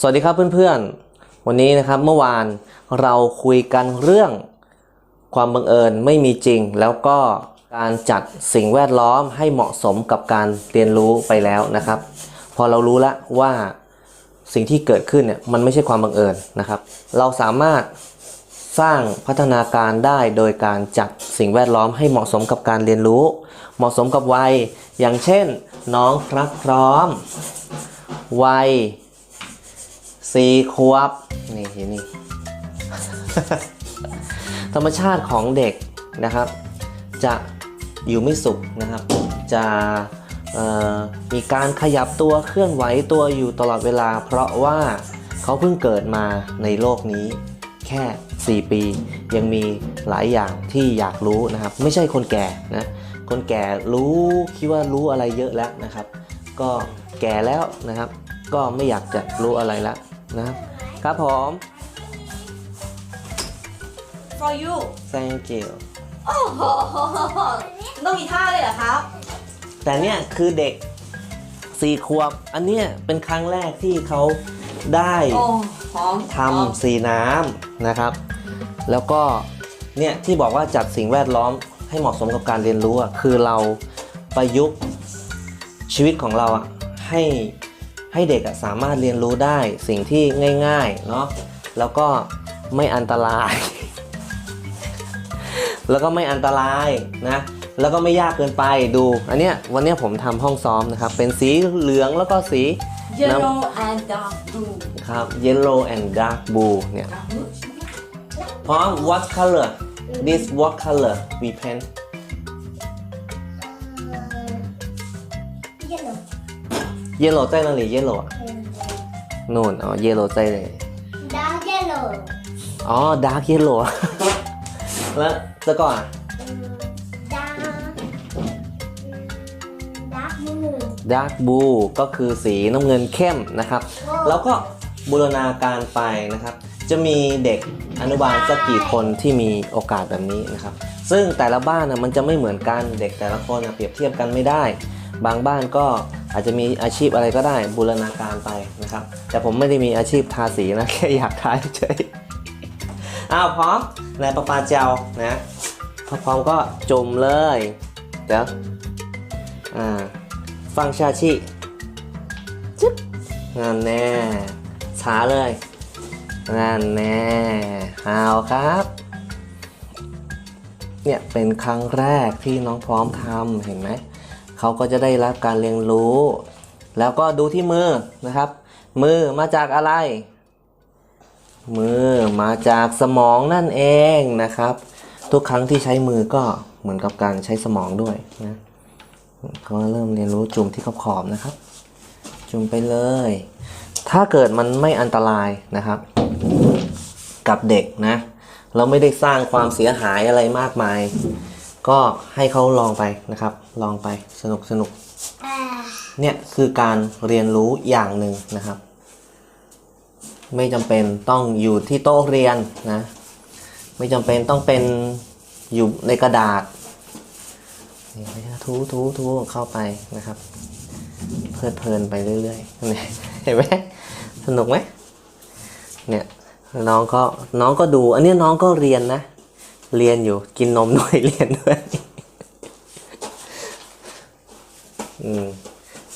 สวัสดีครับเพื่อนๆ วันนี้นะครับเมื่อวานเราคุยกันเรื่องความบังเอิญไม่มีจริง แล้วก็การจัดสิ่งแวดล้อมให้เหมาะสมกับการเรียนรู้ไปแล้วนะครับ พอเรารู้แล้วว่าสิ่งที่เกิดขึ้นเนี่ยมันไม่ใช่ความบังเอิญนะครับ เราสามารถสร้างพัฒนาการได้โดยการจัดสิ่งแวดล้อมให้เหมาะสมกับการเรียนรู้ เหมาะสมกับวัย อย่างเช่น น้องพรักพร้อม วัย สี่ขวบนี่เห็นนี่ ธรรมชาติของเด็กนะครับ จะอยู่ไม่สุขนะครับ จะมีการขยับตัวเคลื่อนไหวตัวอยู่ตลอดเวลา เพราะว่าเขาเพิ่งเกิดมาในโลกนี้แค่ 4 ปี ยังมีหลายอย่างที่อยากรู้นะครับ ไม่ใช่คนแก่นะคนแก่รู้คิดว่ารู้อะไรเยอะแล้วนะครับ ก็แก่แล้วนะครับ ก็ไม่อยากจะรู้อะไรแล้ว นะครับครับผม for you thank you โอ้โหต้องมีท่าเลยเหรอครับ แต่เนี่ยคือเด็กสี่ขวบ อันเนี้ยเป็นครั้งแรกที่เขาได้โอ้หอมทำสีน้ำนะครับ แล้วก็เนี่ยที่บอกว่าจัดสิ่งแวดล้อมให้เหมาะสมกับการเรียนรู้อะคือเราประยุกต์ชีวิตของเราอะให้ ให้เด็กอะสามารถเรียนรู้ได้สิ่งที่ง่ายๆเนาะแล้วก็ไม่อันตราย แล้วก็ไม่อันตรายนะแล้วก็ไม่ยากเกินไปดู อันเนี้ยวันเนี้ยผมทำห้องซ้อมนะครับ เป็นสีเหลืองแล้วก็สีเ yellow and dark blue ครับ yellow and dark blue เนี่ยพร้อม what color this what color we paint yellow 在哪里 yellow อ่ะนู่นอ๋อ yellow 在เลย dark yellow อ๋อ dark yellow อะ แล้วแล้วก็อ่ะ dark dark blue dark blue ก็คือสีน้ำเงินเข้มนะครับ แล้วก็บูรณาการไปนะครับ จะมีเด็กอนุบาลสักกี่คนที่มีโอกาสแบบนี้นะครับ ซึ่งแต่ละบ้านนะมันจะไม่เหมือนกัน เด็กแต่ละคนนะเปรียบเทียบกันไม่ได้ บางบ้านก็อาจจะมีอาชีพอะไรก็ได้บูรณาการไปนะครับ แต่ผมไม่ได้มีอาชีพทาสีนะแค่อยากทาเฉยอ้าวพร้อมนายปะปาเจ้านะพอพร้อมก็จุ่มเลยเดี๋ยวอ่าฟังชาชิจึ๊บงานแน่ช้าเลยนั่นแน่ฮาครับเนี่ยเป็นครั้งแรกที่น้องพร้อมทำเห็นไหม เขาก็จะได้รับการเรียนรู้ แล้วก็ดูที่มือนะครับ มือมาจากอะไร มือมาจากสมองนั่นเองนะครับ ทุกครั้งที่ใช้มือก็เหมือนกับการใช้สมองด้วยนะเขาเริ่มเรียนรู้จุ่มที่ขอบขอบๆนะครับ จุ่มไปเลย ถ้าเกิดมันไม่อันตรายนะครับ กับเด็กนะ เราไม่ได้สร้างความเสียหายอะไรมากมาย ก็ให้เขาลองไปนะครับ ลองไปสนุกสนุกเนี่ยคือการเรียนรู้อย่างหนึ่งนะครับ ไม่จำเป็นต้องอยู่ที่โต๊ะเรียนนะ ไม่จำเป็นต้องเป็นอยู่ในกระดาษนี่ไม่ใช่ทูทูทูเข้าไปนะครับ เพลิดเพลินไปเรื่อยๆเห็นไหมสนุกไหมเนี่ยน้องก็น้องก็ดู อันนี้น้องก็เรียนนะ เรียนอยู่ กินนมด้วยเรียนด้วย อืม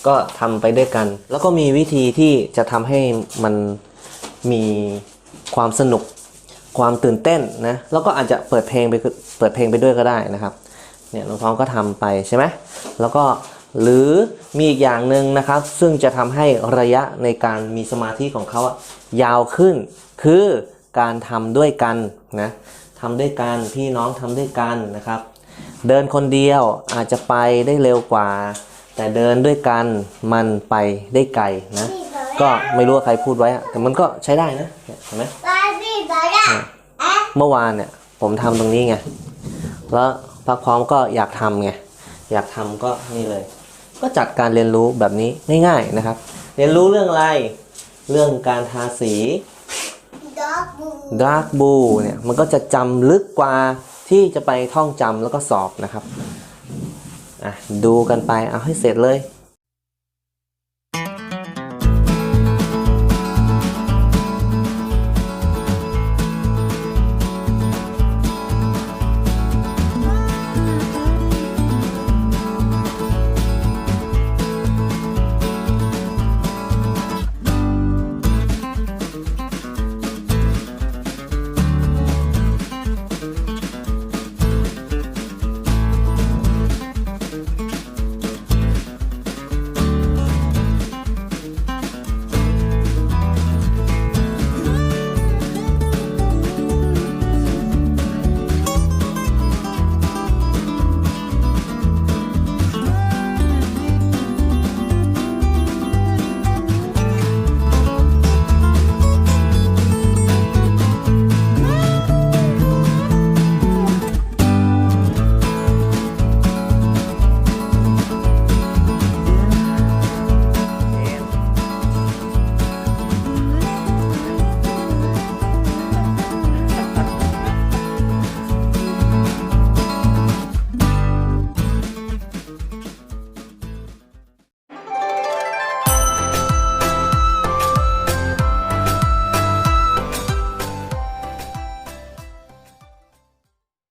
ก็ทำไปด้วยกัน แล้วก็มีวิธีที่จะทำให้มันมีความสนุก ความตื่นเต้นนะ แล้วก็อาจจะเปิดเพลงไปเปิดเพลงไปด้วยก็ได้นะครับ เนี่ยน้องท้องก็ทำไปใช่ไหมแล้วก็หรือมีอีกอย่างหนึ่งนะครับ ซึ่งจะทำให้ระยะในการมีสมาธิของเขาอะยาวขึ้น คือการทำด้วยกันนะ ทำด้วยกันพี่น้องทำด้วยกันนะครับ เดินคนเดียวอาจจะไปได้เร็วกว่า แต่เดินด้วยกันมันไปได้ไกลนะ ก็ไม่รู้ว่าใครพูดไว้อะแต่มันก็ใช้ได้นะเนี่ยเห็นไหมตายสิตายอะอะเมื่อวานเนี่ยผมทำตรงนี้ไงแล้วพักพร้อมก็อยากทำไงอยากทำก็นี่เลย ก็จัดการเรียนรู้แบบนี้ง่ายๆนะครับ เรียนรู้เรื่องอะไรเรื่องการทาสี ดาร์กบูเนี่ยมันก็จะจำลึกกว่าที่จะไปท่องจำแล้วก็สอบนะครับอะดูกันไปเอาให้เสร็จเลย